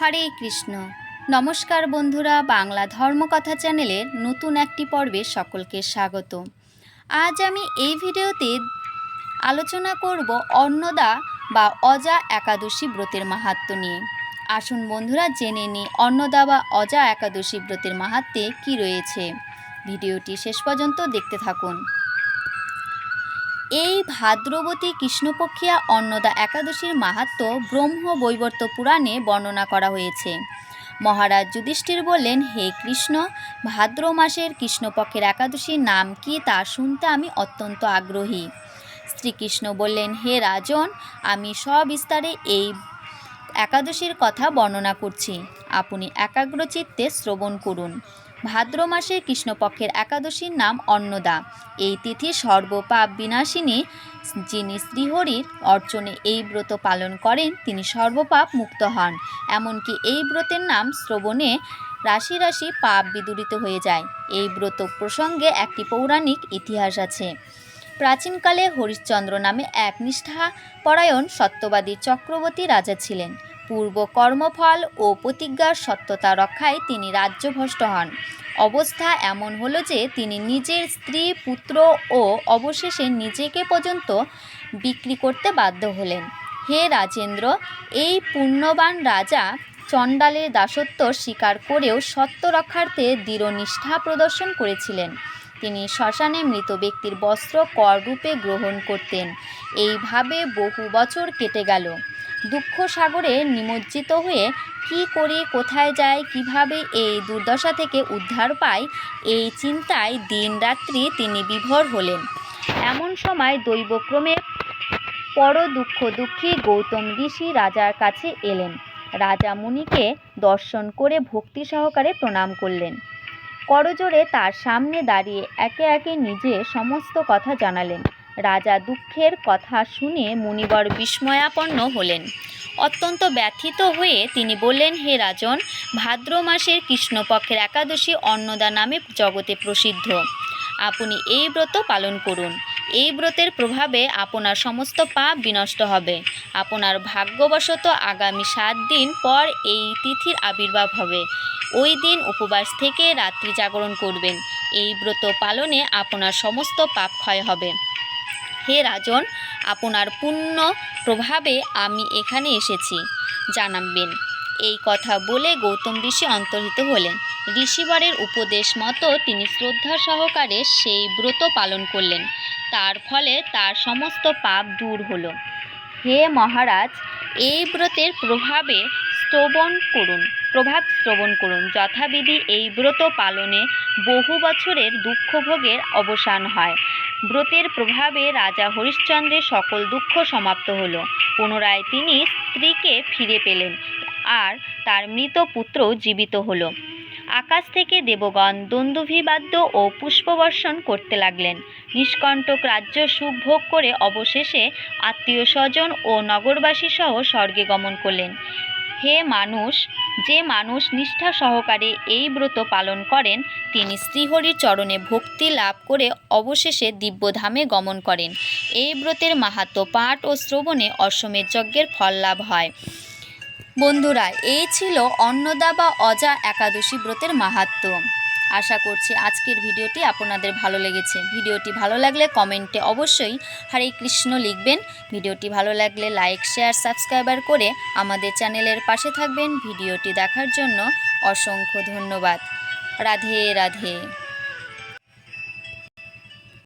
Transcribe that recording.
হরে কৃষ্ণ। নমস্কার বন্ধুরা, বাংলা ধর্মকথা চ্যানেলের নতুন একটি পর্বে সকলকে স্বাগত। আজ আমি এই ভিডিওতে আলোচনা করব অন্নদা বা অজা একাদশী ব্রতের মাহাত্ম্য নিয়ে। আসুন বন্ধুরা, জেনে নিই অন্নদা বা অজা একাদশী ব্রতের মাহাত্মে কি রয়েছে। ভিডিওটি শেষ পর্যন্ত দেখতে থাকুন। এই ভাদ্রবতী কৃষ্ণপক্ষিয়া অন্নদা একাদশীর মাহাত্ম্য ব্রহ্ম বৈবর্ত পুরাণে বর্ণনা করা হয়েছে। মহারাজ যুধিষ্ঠির বললেন, হে কৃষ্ণ, ভাদ্র মাসের কৃষ্ণপক্ষের একাদশীর নাম কি তা শুনতে আমি অত্যন্ত আগ্রহী। শ্রীকৃষ্ণ বললেন, হে রাজন, আমি সবিস্তারে এই একাদশীর কথা বর্ণনা করছি। আপনি একাগ্রচিত্তে শ্রবণ করুন। ভাদ্র মাসের কৃষ্ণপক্ষের একাদশীর নাম অন্নদা। এই তিথি সর্বপাপ বিনাশিনী যিনি শ্রীহরির অর্চনে এই ব্রত পালন করেন, তিনি সর্বপাপ মুক্ত হন। এমনকি এই ব্রতের নাম শ্রবণে রাশি রাশি পাপ বিদূরিত হয়ে যায়। এই ব্রত প্রসঙ্গে একটি পৌরাণিক ইতিহাস আছে। প্রাচীনকালে হরিশ্চন্দ্র নামে এক নিষ্ঠাপরায়ণ সত্যবাদী চক্রবর্তী রাজা ছিলেন। পূর্ব কর্মফল ও প্রতিজ্ঞার সত্যতা রক্ষায় তিনি রাজ্যভ্রষ্ট হন। অবস্থা এমন হলো যে তিনি নিজের স্ত্রী, পুত্র ও অবশেষে নিজেকে পর্যন্ত বিক্রি করতে বাধ্য হলেন। হে রাজেন্দ্র, এই পুণ্যবান রাজা চণ্ডালের দাসত্ব স্বীকার করেও সত্য রক্ষার্থে দৃঢ় নিষ্ঠা প্রদর্শন করেছিলেন। তিনি শ্মশানে মৃত ব্যক্তির বস্ত্র কর রূপে গ্রহণ করতেন। এইভাবে বহু বছর কেটে গেল। দুঃখ সাগরে নিমজ্জিত হয়ে কি করি, কোথায় যায়, কীভাবে এই দুর্দশা থেকে উদ্ধার পায়, এই চিন্তায় দিন রাত্রি তিনি বিভোর হলেন। এমন সময় দৈবক্রমে পর দুঃখ দুঃখী গৌতম ঋষি রাজার কাছে এলেন। রাজা মুনিকে দর্শন করে ভক্তি সহকারে প্রণাম করলেন। করজোরে তার সামনে দাঁড়িয়ে একে একে নিজে সমস্ত কথা জানালেন। রাজা দুঃখের কথা শুনে মুনিবর বিস্ময়াপন্ন হলেন। অত্যন্ত ব্যথিত হয়ে তিনি বললেন, হে রাজন, ভাদ্র মাসের কৃষ্ণপক্ষের একাদশী অন্নদা নামে জগতে প্রসিদ্ধ। আপনি এই ব্রত পালন করুন। এই ব্রতের প্রভাবে আপনার সমস্ত পাপ বিনষ্ট হবে। আপনার ভাগ্যবশত আগামী সাত দিন পর এই তিথির আবির্ভাব হবে। ওই দিন উপবাস থেকে রাত্রি জাগরণ করবেন। এই ব্রত পালনে আপনার সমস্ত পাপ ক্ষয় হবে। হে রাজন, আপনার পুণ্য প্রভাবে আমি এখানে এসেছি। জানাবেন। এই কথা বলে গৌতম ঋষি অন্তর্হিত হলেন। ঋষিবরের উপদেশ মতো তিনি শ্রদ্ধা সহকারে সেই ব্রত পালন করলেন। তার ফলে তার সমস্ত পাপ দূর হলো। হে মহারাজ, এই ব্রতের প্রভাবে শ্রবণ করুন, প্রভাব শ্রবণ করুন। যথাবিধি এই ব্রত পালনে বহু বছরের দুঃখভোগের অবসান হয়। ব্রতের প্রভাবে রাজা হরিশ্চন্দ্রের সকল দুঃখ সমাপ্ত হল। পুনরায় তিনি স্ত্রীকে ফিরে পেলেন আর তার মৃত পুত্র জীবিত হল। আকাশ থেকে দেবগণ দন্দুভিবাদ্য ও পুষ্পবর্ষণ করতে লাগলেন। নিষ্কণ্টক রাজ্য সুখ ভোগ করে অবশেষে আত্মীয় স্বজন ও নগরবাসী সহ স্বর্গে গমন করলেন। হে মানুষ, যে মানুষ নিষ্ঠা সহকারে এই ব্রত পালন করেন, তিনি শ্রীহরির চরণে ভক্তি লাভ করে অবশেষে দিব্যধামে গমন করেন। এই ব্রতের মাহাত্ম পাঠ ও শ্রবণে অসমের যজ্ঞের ফল লাভ হয়। বন্ধুরা, এই ছিল অন্নদা বা অজা একাদশী ব্রতের মাহাত্ম আশা করছি আজকের ভিডিওটি আপনাদের ভালো লেগেছে। ভিডিওটি ভালো লাগলে কমেন্টে অবশ্যই হরে কৃষ্ণ লিখবেন। ভিডিওটি ভালো লাগলে লাইক, শেয়ার, সাবস্ক্রাইবার করে আমাদের চ্যানেলের পাশে থাকবেন। ভিডিওটি দেখার জন্য অসংখ্য ধন্যবাদ। রাধে রাধে।